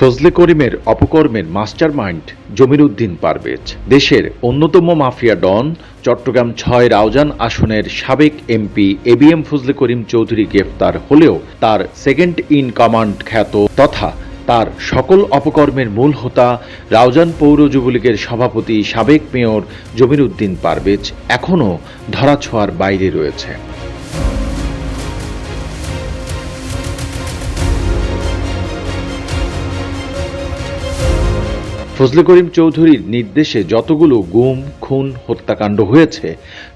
ফজলে করিমের অপকর্মের master mind জমির উদ্দিন পারভেজ। দেশের অন্যতম মাফিয়া ডন, চট্টগ্রাম ছয় রাউজান আসনের সাবেক এমপি এবিএম ফজলে করিম চৌধুরী গ্রেফতার হলেও তার সেকেন্ড ইন কমান্ড খ্যাত তথা তার সকল অপকর্মের মূল হোতা রাউজান পৌর যুবলীগের সভাপতি সাবেক মেয়র জমির উদ্দিন পারভেজ এখনও ধরাছোঁয়ার বাইরে রয়েছে। ফজলে করিম চৌধুরীর নির্দেশে যতগুলো গুম, খুন, হত্যাকাণ্ড হয়েছে,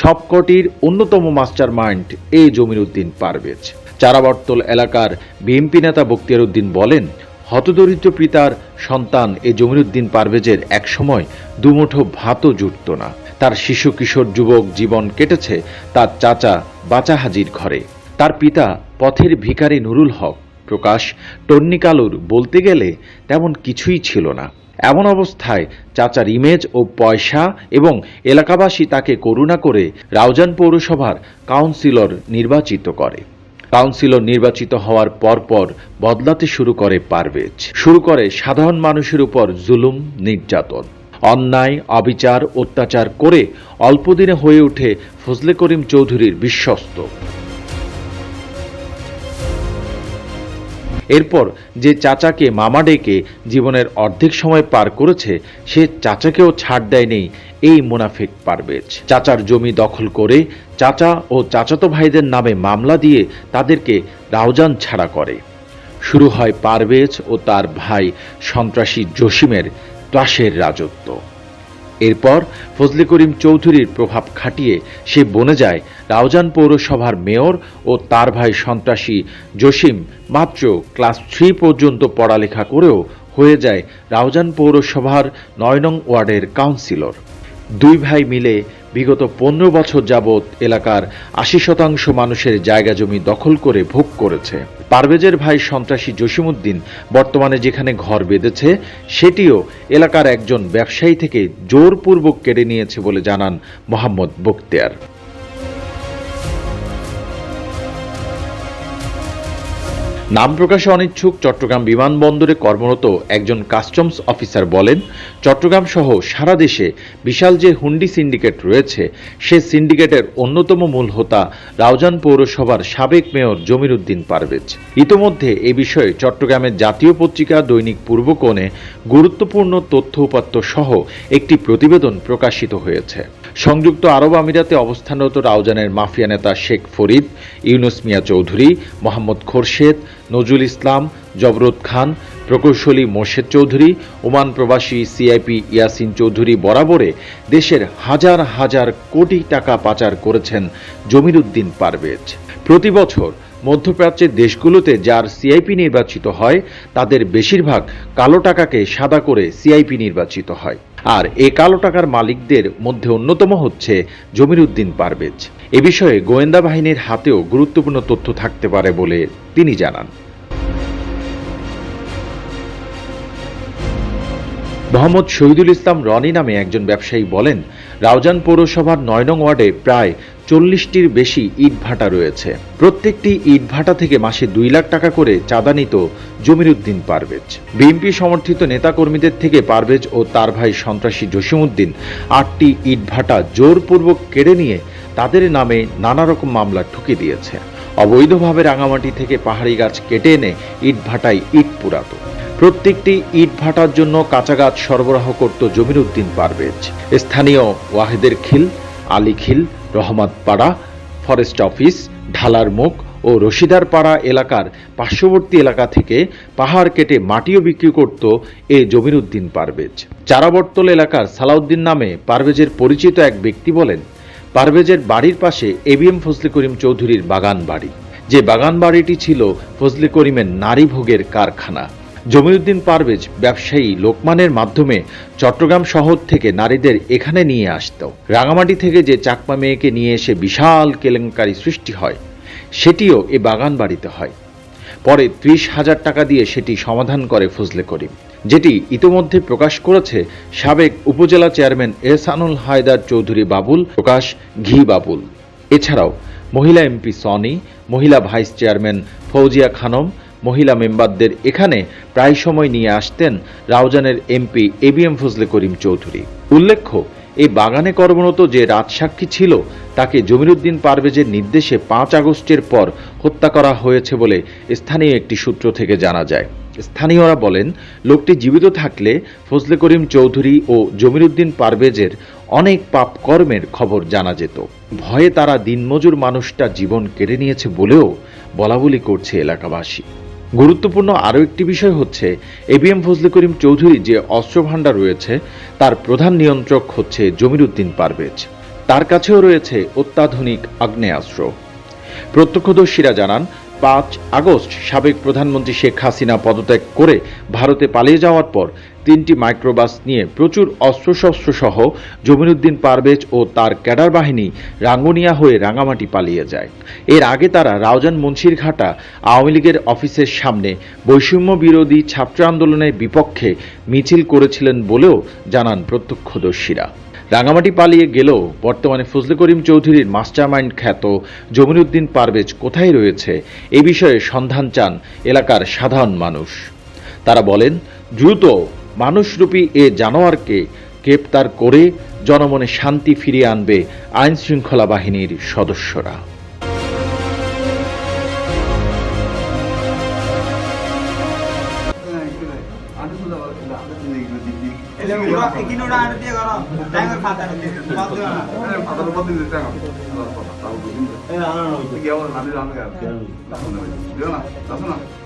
সবকটির অন্যতম মাস্টার মাইন্ড এ জমির উদ্দিন পারভেজ। চারাবর্তল এলাকার বিএনপি নেতা বক্তিয়ার উদ্দিন বলেন, হতদরিদ্র পিতার সন্তান এ জমিরুদ্দিন পারভেজের একসময় দুমুঠো ভাতও জুটত না। তার শিশু কিশোর যুবক জীবন কেটেছে তার চাচা বাঁচা হাজির ঘরে। তার পিতা পথের ভিখারি নুরুল হক প্রকাশ, টন্নিকালুর বলতে গেলে তেমন কিছুই ছিল না। এমন অবস্থায় চাচার ইমেজ ও পয়সা এবং এলাকাবাসী তাকে করুণা করে রাউজান পৌরসভার কাউন্সিলর নির্বাচিত করে। কাউন্সিলর নির্বাচিত হওয়ার পরপর বদলাতে শুরু করে পারভেজ। শুরু করে সাধারণ মানুষের উপর জুলুম, নির্যাতন, অন্যায়, অবিচার, অত্যাচার করে অল্পদিনে হয়ে ওঠে ফজলে করিম চৌধুরীর বিশ্বস্ত। এরপর যে চাচাকে মামা ডেকে জীবনের অর্ধেক সময় পার করেছে, সে চাচাকেও ছাড় দেয়নি এই মুনাফিক পারভেজ। চাচার জমি দখল করে চাচা ও চাচাতো ভাইদের নামে মামলা দিয়ে তাদেরকে রাউজান ছাড়া করে। শুরু হয় পারভেজ ও তার ভাই সন্ত্রাসী জসিমের ত্রাসের রাজত্ব। এরপর ফজলে করিম চৌধুরীর প্রভাব খাটিয়ে সে বনে যায় রাউজান পৌরসভার মেয়র ও তার ভাই সন্ত্রাসী জসিম। মাত্র ক্লাস থ্রি পর্যন্ত পড়ালেখা করেও হয়ে যায় রাউজান পৌরসভার নয় নং ওয়ার্ডের কাউন্সিলর। দুই ভাই মিলে বিগত পনেরো বছর যাবৎ এলাকার আশি শতাংশ মানুষের জায়গা জমি দখল করে ভোগ করেছে। পারভেজের ভাই সন্ত্রাসী জসিমউদ্দিন বর্তমানে যেখানে ঘর বেঁধেছে, সেটিও এলাকার একজন ব্যবসায়ী থেকে জোরপূর্বক কেড়ে নিয়েছে বলে জানান মোহাম্মদ বক্তিয়ার নাম প্রকাশে অনিচ্ছুক চট্টগ্রাম বিমানবন্দরে কর্মরত একজন কাস্টমস অফিসার বলেন, চট্টগ্রাম সহ সারা দেশে বিশাল যে হুন্ডি সিন্ডিকেট রয়েছে, সে সিন্ডিকেটের অন্যতম মূল হোতা রাউজান পৌরসভার সাবেক মেয়র জমির উদ্দিন পারভেজ। ইতোমধ্যে এ বিষয়ে চট্টগ্রামের জাতীয় পত্রিকা দৈনিক পূর্বকোণে গুরুত্বপূর্ণ তথ্য উপাত্ত সহ একটি প্রতিবেদন প্রকাশিত হয়েছে। সংযুক্ত আরব আমিরাতে অবস্থানরত রাউজানের মাফিয়া নেতা শেখ ফরিদ, ইউনুস মিয়া চৌধুরী, মোহাম্মদ খোরশেদ নজরুল ইসলাম জবরত খান, প্রকৌশলী মোর্শেদ চৌধুরী, ওমান প্রবাসী সিআইপি ইয়াসিন চৌধুরী বরাবরে দেশের হাজার হাজার কোটি টাকা পাচার করেছেন জমির উদ্দিন পারভেজ। প্রতি বছর মধ্যপ্রাচ্যের দেশগুলোতে যার সিআইপি নির্বাচিত হয়, তাদের বেশিরভাগ কালো টাকাকে সাদা করে সিআইপি নির্বাচিত হয়। আর এ কালো টাকার মালিকদের মধ্যে অন্যতম হচ্ছে জমির উদ্দিন পারভেজ। এ বিষয়ে গোয়েন্দা বাহিনীর হাতেও গুরুত্বপূর্ণ তথ্য থাকতে পারে বলে তিনি জানান। মোহাম্মদ শহীদুল ইসলাম রনি নামে একজন ব্যবসায়ী বলেন, রাউজান পৌরসভার নয় নং ওয়ার্ডে প্রায় চল্লিশটির বেশি ইটভাটা রয়েছে। প্রত্যেকটি ইটভাটা থেকে মাসে দুই লাখ টাকা করে চাঁদা নিত জমির উদ্দিন পারভেজ। বিএনপি সমর্থিত নেতাকর্মীদের থেকে পারভেজ ও তার ভাই সন্ত্রাসী জসিমউদ্দিন আটটি ইটভাটা জোরপূর্বক কেড়ে নিয়ে তাদের নামে নানা রকম মামলা ঠুকে দিয়েছে। অবৈধভাবে রাঙামাটি থেকে পাহাড়ি গাছ কেটে এনে ইটভাটায় ইট পুরাতো। প্রত্যেকটি ইট ভাটার জন্য কাঁচা গাছ সরবরাহ করত জমির উদ্দিন পারভেজ। স্থানীয় ওয়াহেদের খিল আলী খিল রহমতপাড়া, ফরেস্ট অফিস ঢালার মুখ ও রশিদারপাড়া এলাকার পার্শ্ববর্তী এলাকা থেকে পাহাড় কেটে মাটিও বিক্রি করত এ জমির উদ্দিন পারভেজ। চারাবর্তল এলাকার সালাউদ্দিন নামে পারভেজের পরিচিত এক ব্যক্তি বলেন, পারভেজের বাড়ির পাশে এবিএম ফজলে করিম চৌধুরীর বাগান বাড়ি যে বাগান বাড়িটি ছিল ফজলে করিমের নারী ভোগের কারখানা। জমিউদ্দিন পারভেজ ব্যবসায়ী লোকমানের মাধ্যমে চট্টগ্রাম শহর থেকে নারীদের এখানে নিয়ে আসত। রাঙামাটি থেকে যে চাকমা মেয়েকে নিয়ে এসে বিশাল কেলেঙ্কারি সৃষ্টি হয়, সেটিও এ বাগান বাড়িতে হয়। পরে ত্রিশ হাজার টাকা দিয়ে সেটি সমাধান করে ফজলে করিম, যেটি ইতোমধ্যে প্রকাশ করেছে সাবেক উপজেলা চেয়ারম্যান এহসানুল হায়দার চৌধুরী বাবুল, প্রকাশ ঘি বাবুল। এছাড়াও মহিলা এমপি সনি, মহিলা ভাইস চেয়ারম্যান ফৌজিয়া খানম মহিলা মেম্বারদের এখানে প্রায় সময় নিয়ে আসতেন রাউজানের এমপি এবিএম ফজলে করিম চৌধুরী। উল্লেখ্য, এই বাগানে কর্মরত যে রাজসাক্ষী ছিল, তাকে জমিরুদ্দিন পারভেজের নির্দেশে পাঁচ আগস্টের পর হত্যা করা হয়েছে বলে স্থানীয় একটি সূত্র থেকে জানা যায়। স্থানীয়রা বলেন, লোকটি জীবিত থাকলে ফজলে করিম চৌধুরী ও জমিরুদ্দিন পারভেজের অনেক পাপ কর্মের খবর জানা যেত। ভয়ে তারা দিনমজুর মানুষটা জীবন কেড়ে নিয়েছে বলেও বলাবলি করছে এলাকাবাসী। গুরুত্বপূর্ণ আরও একটি বিষয় হচ্ছে এবিএম ফজলে করিম চৌধুরী যে অস্ত্র ভাণ্ডার রয়েছে, তার প্রধান নিয়ন্ত্রক হচ্ছে জমির উদ্দিন পারভেজ। তার কাছেও রয়েছে অত্যাধুনিক আগ্নেয়াস্ত্র। প্রত্যক্ষদর্শীরা জানান, পাঁচ আগস্ট সাবেক প্রধানমন্ত্রী শেখ হাসিনা পদত্যাগ করে ভারতে পালিয়ে যাওয়ার পর তিনটি মাইক্রোবাস নিয়ে প্রচুর অস্ত্রশস্ত্র সহ জমিরুদ্দিন পারভেজ ও তার ক্যাডার বাহিনী রাঙ্গুনিয়া হয়ে রাঙামাটি পালিয়ে যায়। এর আগে তারা রাউজান মুন্সিরঘাটা আওয়ামী লীগের অফিসের সামনে বৈষম্য বিরোধী ছাত্র আন্দোলনের বিপক্ষে মিছিল করেছিলেন বলেও জানান প্রত্যক্ষদর্শীরা। রাঙামাটি পালিয়ে গেলেও বর্তমানে ফজলে করিম চৌধুরীর মাস্টারমাইন্ড খ্যাত জমিরুদ্দিন পারভেজ কোথায় রয়েছে এ বিষয়ে সন্ধান চান এলাকার সাধারণ মানুষ। তারা বলেন, দ্রুত মানুষরূপী এ জানোয়ারকে গ্রেপ্তার করে জনমনে শান্তি ফিরিয়ে আনবে আইন শৃঙ্খলা বাহিনীর সদস্যরা। না।